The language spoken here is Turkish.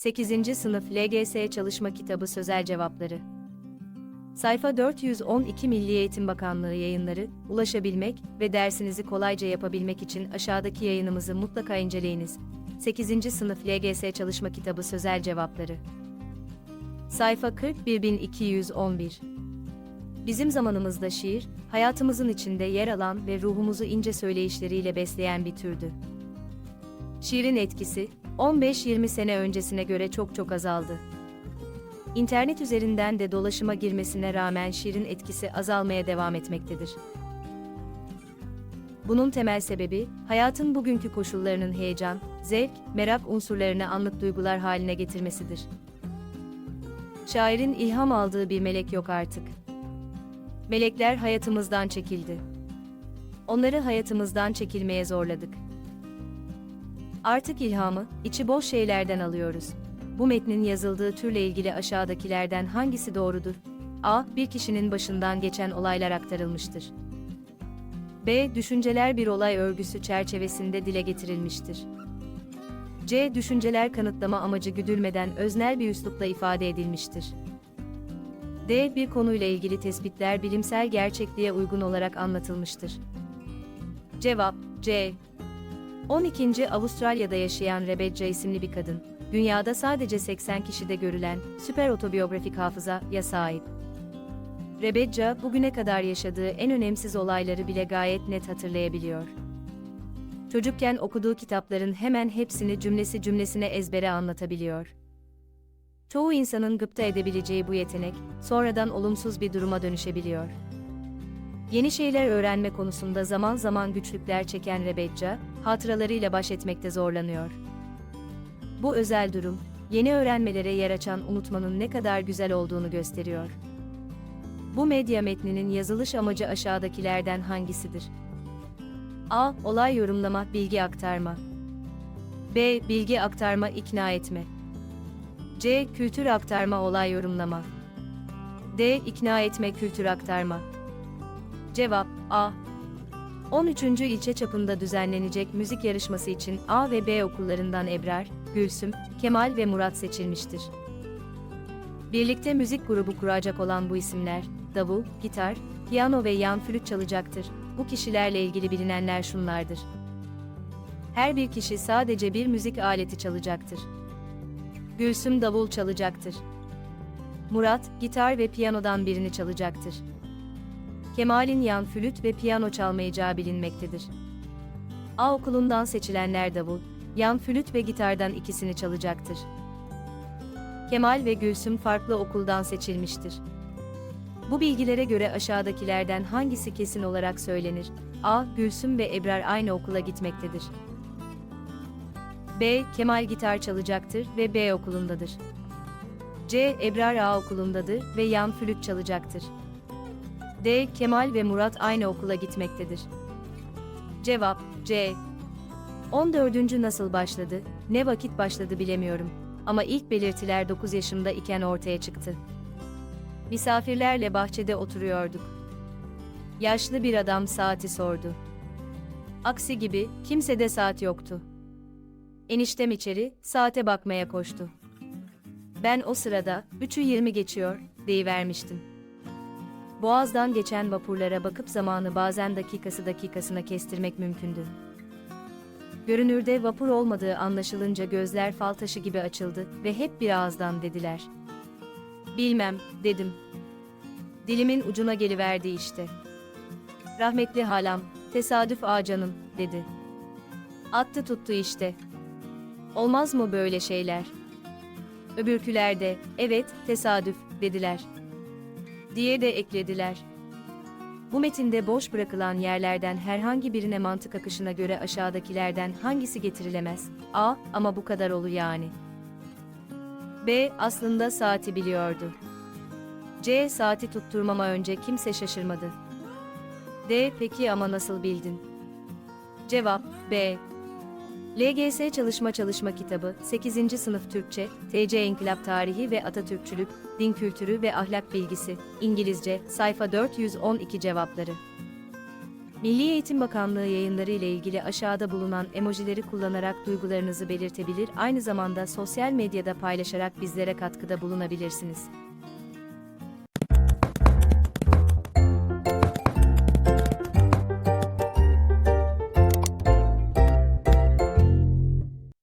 8. Sınıf LGS Çalışma Kitabı Sözel Cevapları Sayfa 412 Milli Eğitim Bakanlığı yayınları, ulaşabilmek ve dersinizi kolayca yapabilmek için aşağıdaki yayınımızı mutlaka inceleyiniz. 8. Sınıf LGS Çalışma Kitabı Sözel Cevapları Sayfa 41211 Bizim zamanımızda şiir, hayatımızın içinde yer alan ve ruhumuzu ince söyleyişleriyle besleyen bir türdü. Şiirin etkisi, 15-20 sene öncesine göre çok çok azaldı. İnternet üzerinden de dolaşıma girmesine rağmen şiirin etkisi azalmaya devam etmektedir. Bunun temel sebebi, hayatın bugünkü koşullarının heyecan, zevk, merak unsurlarını anlık duygular haline getirmesidir. Şairin ilham aldığı bir melek yok artık. Melekler hayatımızdan çekildi. Onları hayatımızdan çekilmeye zorladık. Artık ilhamı, içi boş şeylerden alıyoruz. Bu metnin yazıldığı türle ilgili aşağıdakilerden hangisi doğrudur? A. Bir kişinin başından geçen olaylar aktarılmıştır. B. Düşünceler bir olay örgüsü çerçevesinde dile getirilmiştir. C. Düşünceler kanıtlama amacı güdülmeden öznel bir üslupla ifade edilmiştir. D. Bir konuyla ilgili tespitler bilimsel gerçekliğe uygun olarak anlatılmıştır. Cevap C. 12. Avustralya'da yaşayan Rebecca isimli bir kadın, dünyada sadece 80 kişide görülen süper otobiyografik hafızaya sahip. Rebecca, bugüne kadar yaşadığı en önemsiz olayları bile gayet net hatırlayabiliyor. Çocukken okuduğu kitapların hemen hepsini cümlesi cümlesine ezbere anlatabiliyor. Çoğu insanın gıpta edebileceği bu yetenek, sonradan olumsuz bir duruma dönüşebiliyor. Yeni şeyler öğrenme konusunda zaman zaman güçlükler çeken Rebecca, hatıralarıyla baş etmekte zorlanıyor. Bu özel durum, yeni öğrenmelere yer açan unutmanın ne kadar güzel olduğunu gösteriyor. Bu medya metninin yazılış amacı aşağıdakilerden hangisidir? A. Olay yorumlama, bilgi aktarma. B. Bilgi aktarma, ikna etme. C. Kültür aktarma, olay yorumlama. D. İkna etme, kültür aktarma. Cevap A. 13. ilçe çapında düzenlenecek müzik yarışması için A ve B okullarından Ebrar, Gülsüm, Kemal ve Murat seçilmiştir. Birlikte müzik grubu kuracak olan bu isimler, davul, gitar, piyano ve yan flüt çalacaktır. Bu kişilerle ilgili bilinenler şunlardır. Her bir kişi sadece bir müzik aleti çalacaktır. Gülsüm davul çalacaktır. Murat, gitar ve piyanodan birini çalacaktır. Kemal'in yan flüt ve piyano çalmayacağı bilinmektedir. A okulundan seçilenler davul, yan flüt ve gitardan ikisini çalacaktır. Kemal ve Gülsüm farklı okuldan seçilmiştir. Bu bilgilere göre aşağıdakilerden hangisi kesin olarak söylenir? A. Gülsüm ve Ebrar aynı okula gitmektedir. B. Kemal gitar çalacaktır ve B okulundadır. C. Ebrar A okulundadır ve yan flüt çalacaktır. D. Kemal ve Murat aynı okula gitmektedir. Cevap C. 14. nasıl başladı, ne vakit başladı bilemiyorum. Ama ilk belirtiler 9 yaşımda iken ortaya çıktı. Misafirlerle bahçede oturuyorduk. Yaşlı bir adam saati sordu. Aksi gibi kimsede saat yoktu. Eniştem içeri saate bakmaya koştu. Ben o sırada 3'ü 20 geçiyor deyivermiştim. Boğaz'dan geçen vapurlara bakıp zamanı bazen dakikası dakikasına kestirmek mümkündü. Görünürde vapur olmadığı anlaşılınca gözler fal taşı gibi açıldı ve hep bir ağızdan dediler. Bilmem, dedim. Dilimin ucuna geliverdi işte. Rahmetli halam, tesadüf ağa canım, dedi. Attı tuttu işte. Olmaz mı böyle şeyler? Öbürküler de, evet, tesadüf, dediler. Diye de eklediler. Bu metinde boş bırakılan yerlerden herhangi birine mantık akışına göre aşağıdakilerden hangisi getirilemez? A. Ama bu kadar olu yani. B. Aslında saati biliyordu. C. Saati tutturmama önce kimse şaşırmadı. D. Peki ama nasıl bildin? Cevap B. LGS Çalışma Çalışma Kitabı 8. Sınıf Türkçe, TC İnkılap Tarihi ve Atatürkçülük, Din Kültürü ve Ahlak Bilgisi, İngilizce, sayfa 412 cevapları. Milli Eğitim Bakanlığı yayınları ile ilgili aşağıda bulunan emojileri kullanarak duygularınızı belirtebilir, aynı zamanda sosyal medyada paylaşarak bizlere katkıda bulunabilirsiniz.